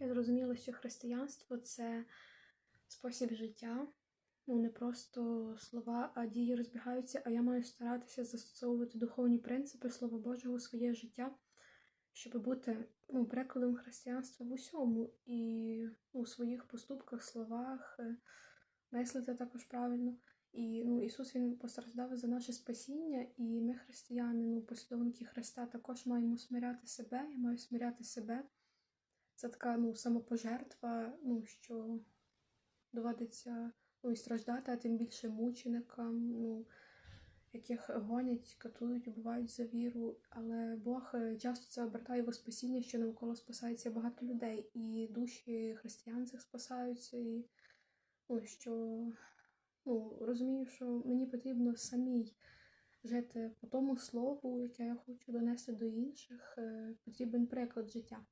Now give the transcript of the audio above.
Я зрозуміла, що християнство це спосіб життя. Ну, не просто слова, а дії розбігаються, а я маю старатися застосовувати духовні принципи Слова Божого у своє життя, щоб бути ну, прикладом християнства в усьому і ну, у своїх поступках, словах, е, мислити також правильно. І ну, Ісус Він постраждав за наше спасіння, і ми, християни, ну, послідовники Христа, також маємо смиряти себе, я маю смиряти себе. Це така ну, самопожертва, ну, що доводиться ну, і страждати, а тим більше мученикам, ну, яких гонять, катують, убивають за віру. Але Бог е, часто це обертає во спасіння, що навколо спасається багато людей, і душі християн цих спасаються, і ну, що ну, розумію, що мені потрібно самій жити по тому слову, яке я хочу донести до інших, е, потрібен приклад життя.